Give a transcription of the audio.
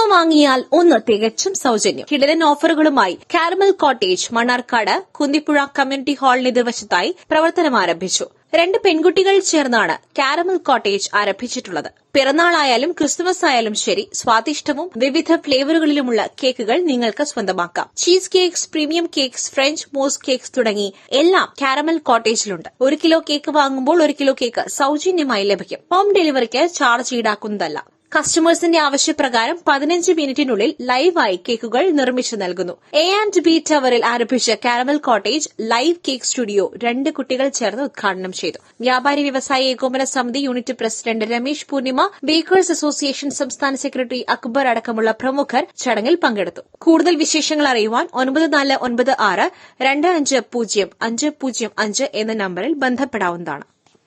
വാങ്ങിയാൽ ഒന്ന് തികച്ചും സൗജന്യം. കിടലൻ ഓഫറുകളുമായി caramel cottage Mannarkkad Kunthipuzha community ഹാളിന് എതിർവശത്തായി പ്രവർത്തനം ആരംഭിച്ചു. രണ്ട് പെൺകുട്ടികൾ ചേർന്നാണ് കാരമൽ കോട്ടേജ് ആരംഭിച്ചിട്ടുള്ളത്. പിറന്നാളായാലും ക്രിസ്മസ് ആയാലും ശരി സ്വാദിഷ്ടവും വിവിധ ഫ്ലേവറുകളിലുമുള്ള കേക്കുകൾ നിങ്ങൾക്ക് സ്വന്തമാക്കാം. Cheese cakes premium cakes French mousse cakes തുടങ്ങി എല്ലാം കാരമൽ കോട്ടേജിലുണ്ട്. ഒരു കിലോ കേക്ക് വാങ്ങുമ്പോൾ ഒരു കിലോ കേക്ക് സൌജന്യമായി ലഭിക്കും. ഹോം ഡെലിവറിക്ക് ചാർജ് ഈടാക്കുന്നതല്ല. കസ്റ്റമേഴ്സിന്റെ ആവശ്യപ്രകാരം പതിനഞ്ച് മിനിറ്റിനുള്ളിൽ ലൈവായി കേക്കുകൾ നിർമ്മിച്ചു നൽകുന്നു. എ ആൻഡ് ബി ടവറിൽ ആരംഭിച്ച caramel cottage live cake studio രണ്ട് കുട്ടികൾ ചേർന്ന് ഉദ്ഘാടനം ചെയ്തു. വ്യാപാരി വ്യവസായ ഏകോപന സമിതി unit president Ramesh Poornima bakers association സംസ്ഥാന സെക്രട്ടറി അക്ബർ അടക്കമുള്ള പ്രമുഖർ ചടങ്ങിൽ പങ്കെടുത്തു. കൂടുതൽ വിശേഷങ്ങൾ അറിയുവാൻ ഒൻപത് നാല് ഒൻപത് ആറ് രണ്ട് അഞ്ച് പൂജ്യം അഞ്ച് പൂജ്യം അഞ്ച് എന്ന നമ്പറിൽ ബന്ധപ്പെടാവുന്നതാണ്.